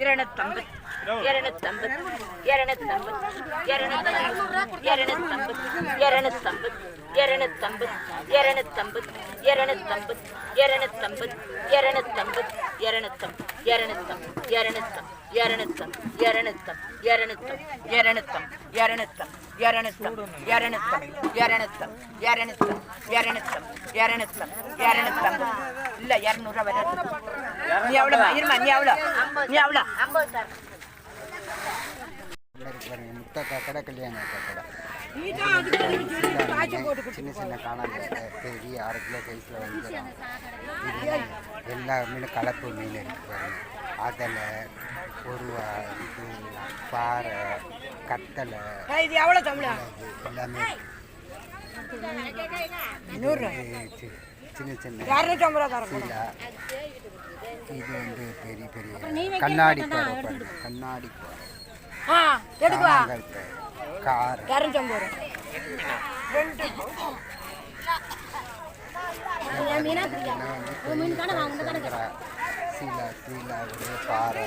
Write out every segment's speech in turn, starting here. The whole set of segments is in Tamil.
இருநூத்தம்பது இருநூத்தம்பது இருநூத்தம்பது இருநூத்தம்பது இருநூத்தம்பது இருநூத்தம்பது இருநூத்தம்பது இருநூத்தம்பது இருநூத்தம்பது இருநூத்தம்பது இருநூத்தம்பது இருநூத்தம் இருநூத்தம் இருநூத்தம் இருநூத்தம் இருநூத்தம் இருநூத்தம் இருநூத்தம் இருநூத்தம் இருநூத்தம் இருநூத்தம் இருநூத்தம் இருநூத்தம் இருநூத்தம் இருநூத்தம் இருநூத்தம் இல்ல இரநூறுவா வராது நீ எவ்வளோ இருமா நீ எவ்வளோ நீ எவ்வளோ முத்தக்கா கடை கல்யாண கடை சின்ன சின்ன காணாமல் பெரிய அரை கிலோ சைஸில் இது எல்லா மீனும் கலப்பு மீன் இருக்குது பாருங்க அதலை பொருவா இது பாறை கத்தலை எல்லாமே நூறு சின்ன சின்ன இரநூத்தம்பது ரூபா சீலா. இது வந்து பெரிய பெரிய கண்ணாடி கண்ணாடி ஆ எடுக்குவா கார். இரநூத்தம்பது ரூபா. சீலா சீலா ஒரு பாறை.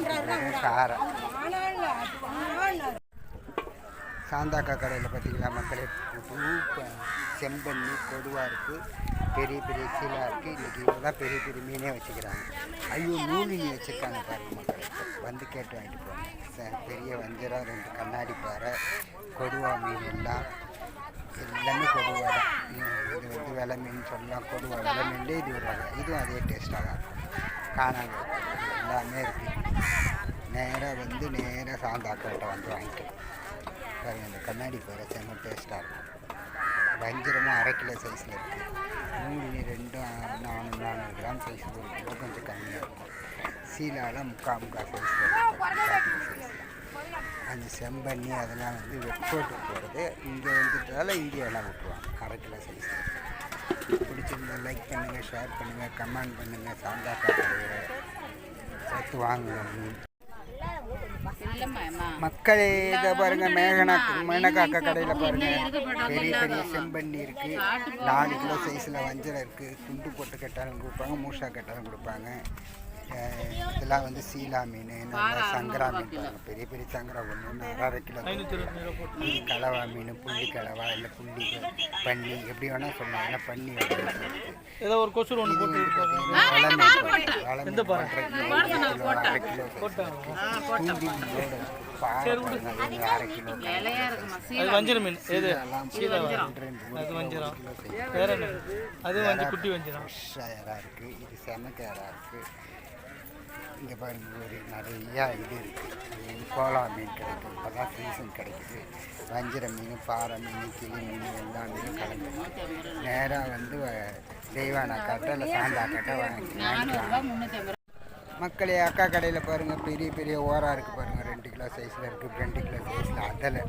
எல்லாமே காரை. சாந்தாக்கா கடையில் பார்த்திங்களா மக்களே? பூ செம்பண்ணி கொடுவா இருக்குது பெரிய பெரிய சீலாக இருக்குது இன்றைக்கி இவ்வளோ பெரிய பெரிய மீனே வச்சுக்கிறாங்க. ஐயோ நூலினி வச்சுருக்காங்க பாருங்க மக்களே. வந்து கேட்டு வாங்கிட்டு போங்க. சார் பெரிய வஞ்சரம் ரெண்டு கண்ணாடி பாறை கொடுவா மீன் எல்லாம். எல்லாமே கொடுவா தான். இது இது வந்து வெலை மீன் சொல்லலாம். கொடுவா வெலை மீன்லேயே இது ஒரு வகை. இதுவும் அதே டேஸ்ட்டாக தான் இருக்கும். காணாங்க எல்லாமே இருக்குது நேராக வந்து நேராக சாந்தாக்கிட்ட வந்து வாங்கிக்கலாம். பாருங்க இந்த கண்ணாடி பாரு செம்ம டேஸ்ட்டாக இருக்கும். வஞ்சிரமும் அரை கிலோ சைஸில் இருக்குது மூணு ரெண்டும் நானூறு நானூறு கிராம் சைஸ் ஒரு கிலோ கொஞ்சம் கம்மியாக இருக்கும். சீலாவில் முக்கால் முக்கால் சைஸில் சைஸில் அந்த செம்பண்ணி அதெல்லாம் வந்து வெப்போட்டு போகிறது இங்கே வந்துட்டால இந்தியாவெலாம் விட்டுருவாங்க அரை கிலோ சைஸில் பிடிச்சிருந்தா லைக் பண்ணுங்கள் ஷேர் பண்ணுங்கள் கமெண்ட் பண்ணுங்கள் சாந்தா பார்த்து வாங்க மக்களே இதை பாருங்க மேகனா மேனகாக்க கடையில் பாருங்க. பெரிய பெரிய செம்பண்ணி இருக்கு. நாலு கிலோ சைஸில் வஞ்சரம் இருக்கு. துண்டு போட்டு கட்டாலும் கொடுப்பாங்க மூஷா கட்டாலும் கொடுப்பாங்க. இதெல்லாம் வந்து சீலா மீன் சங்கரா மீன் பெரிய பெரிய சங்கரா ஒன்று அரை கிலோ கலவா மீன் புள்ளி கலவா இல்லை புள்ளி பன்னி எப்படி வேணால் சொல்லலாம். ஆனால் பன்னி ஏதோ ஒரு கொசு ஒன்று போட்டு அரை கிலோ பூண்டி அரை கிலோ வஞ்சிரம் மீன். எது? அது வந்து குட்டி வஞ்சிரம். இருக்கு. இது செமக்கேரா இருக்குது இங்கே பாருங்க ஒரு நிறையா இது இருக்குது கோலா மீன் கிடைக்கும் இப்போ தான் சீசன் கிடைக்குது. வஞ்சிர மீன் பாறை மீன் கிளி மீன் எல்லா மீனும் கலந்து நேராக வந்து வ- தெய்வானா கட்டை இல்லை சாந்தா கட்டை வாங்கி வாங்கிக்கலாம். மக்களே அக்கா கடையில் பாருங்கள் பெரிய பெரிய ஓராக இருக்குது பாருங்கள் ரெண்டு கிலோ சைஸில் இருக்குது ரெண்டு கிலோ சைஸில் அதலை.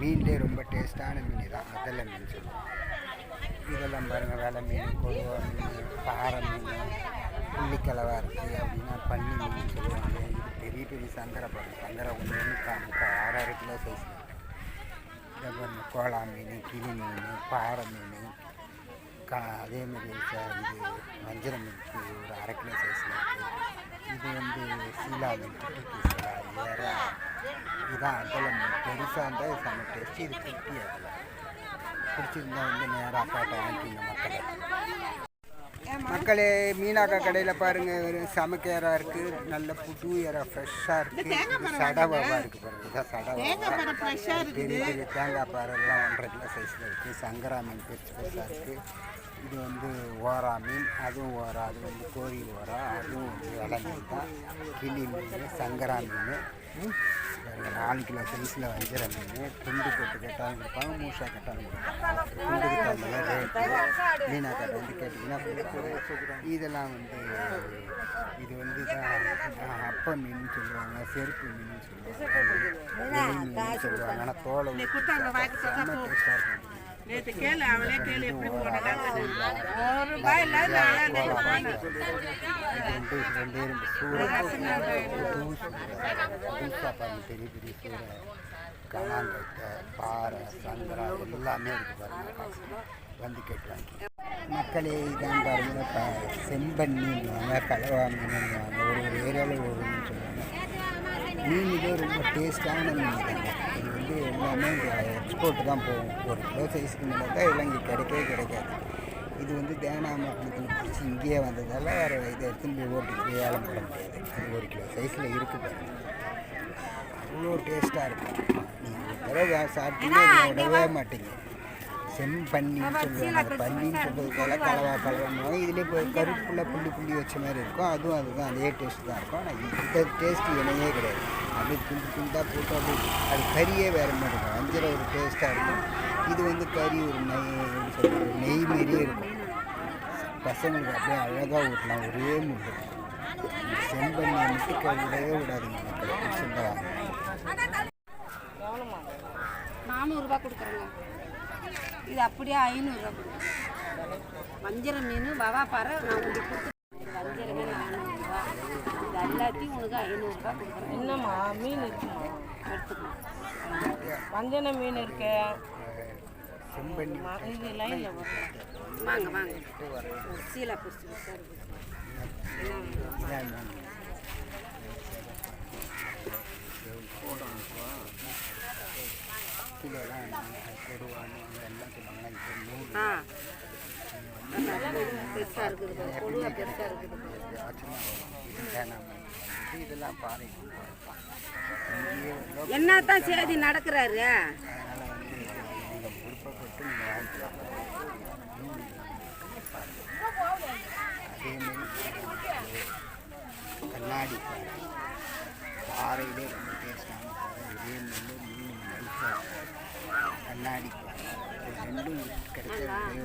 மீன்லேயே ரொம்ப டேஸ்ட்டான மீன் தான் அதலை மீன் சொல்லுவோம் இதெல்லாம் பாருங்கள் வெலை மீன் கொடுவா மீன் பாறை மீன் புள்ளிக்கிழவா இருக்குது அப்படின்னு பண்ணி சொல்லுவாங்க இது பெரிய பெரிய சங்கரை பாருங்கள் சங்கரை ஒன்று ஒன்று காமிக்கா ஆறு கிலோ சைஸ் இதை பாருங்க கோலா மீன் கிளி மீன் பாறை மீன் கா அதேமாதிரி இது வஞ்சிர மீன் ஒரு அரை கிலோ சைஸில் இருக்குது இது வந்து சீலா மீன் குட்டி பீஸா ஏறா இதுதான் அதில் மீன். பெருசாக இருந்தால் செம்ம டேஸ்ட் இது குட்டி அதில் பிடிச்சிருந்தா வந்து நேராக அக்காட்ட வாங்கிக்கிங்க மக்களை. மக்களே மீனாக்கா கடையில் பாருங்கள் வெறும் சமக்கேரா இருக்குது நல்ல புது ஏரா ஃப்ரெஷ்ஷாக இருக்குது இது சடவாவா இருக்குது பாருங்க இதான் சடவா பெரிய பெரிய தேங்காய் பாறைலாம் ஒன்றரை கிலோ சைஸில் இருக்குது சங்கரா மீன் பெருசு பெருசாக இருக்குது இது வந்து ஓரா மீன் அதுவும் ஓரா அது வந்து கோழி ஓரா அதுவும் வந்து இலை மீன் தான். கிளி மீன் சங்கரா மீன் நாலு கிலோ சைஸில் வஞ்சிர மீன் துண்டு போட்டு கேட்டாலும் கொடுப்பாங்க மூஷா கேட்டாலும் கொடுப்பாங்க. துண்டுக்கு தகுந்த ரேட்டு மீனா கடை வந்து கேட்டிங்கன்னா கொடுப்பாங்க இதெல்லாம் வந்து இது வந்து தான் அப்ப மீன் சொல்லுவாங்க செருப்பு மீன் சொல்லுவாங்க மீன் சொல்லுவாங்க. ஆனால் தோலை ஊத்தி சாப்பிட்டா செம்ம டேஸ்ட்டாக இருக்கும். நேற்று கேளு அவளே கேளு எப்படி ஒரு ரூபாய் பெரிய பெரிய சூறை பாறை சங்கரா எல்லாமே இருக்குது பாருங்க வந்து கேட்டுவாங்க மக்களே இதான் பாருங்க கலவா மீனுன்னுவாங்க ஒரு ஒரு ஏரியாவில் ஒரு மீன் சொல்லுவாங்க. மீன் இதே ரொம்ப டேஸ்டான மீன். தாங்க இது வந்து எல்லாமே எக்ஸ்போர்ட் தான் போகும். ஒரு கிலோ சைஸுக்கு மேலே தான் இதெல்லாம் இங்கே கிடைக்கவே கிடைக்காது. இது வந்து தேனாமட்டத்தில் பிடிச்சி இங்கேயே வந்ததால் வேறு இதை எடுத்துன்னு போய் ஓட்டிட்டு போய் ஏலம் போட முடியாது. அது ஒரு கிலோ சைஸில் இருக்குது பாருங்க. அவ்வளோ டேஸ்ட்டாக இருக்கும். நீங்கள் ஒரு தடவை சாப்பிட்டீங்கன்னா விடவே மாட்டீங்க. செம்பன்னின்னு சொல்லுவாங்க. பன்னின்னு சொல்கிறதுக்காக கலவா கலவாங்க இதுலேயே இப்போ கருப்புல புள்ளி புள்ளி வச்ச மாதிரி இருக்கும். அதுவும் அதுதான். அதே டேஸ்ட் தான் இருக்கும். ஆனால் இந்த டேஸ்ட் இணையே கிடையாது. அப்படியே துண்டு துண்டாக போட்டு அப்படியே அது கறியே வேறு மாதிரி இருக்கும். வஞ்சிரம் ஒரு டேஸ்ட்டாக இருக்கும். இது வந்து கறி ஒரு நெய் எப்படி நெய் மாரியே இருக்கும். பசங்களுக்கு அப்படியே அழகாக ஊட்டலாம். ஒரே முள்ளு செம்பன்னியை மட்டும் க- விடவே விடாதீங்க மக்கள் சொல்லுவாங்க கொடுக்குறேங்க. இது அப்படியே ஐநூறுரூவா வஞ்சர மீன் வவா பாறை நான் உங்களுக்கு கொடுத்து வஞ்சர மீன் நானூறுரூவா இது எல்லாத்தையும் உனக்கு ஐநூறுரூவா கொடுக்குறேன். என்னம்மா மீன் இருக்குமா? எடுத்துக்கலாம் வஞ்சன மீன் இருக்கு. இது லைனில் வாங்க வாங்க. சீலா பிடிச்சி சார் இதான் எல்லாம் சொல்லுவாங்க இப்போ ஆ. பெருசாக இருக்குது கொடுவா பெருசாக இருக்குது இதெல்லாம் பாறை என்னத்தான் சேதி நடக்கிறாரு? கண்ணாடி பாறையிலே ரொம்ப டேஸ்டான பாறை ஒரே கண்ணாடி. ரெண்டும் கிடைக்கிறது.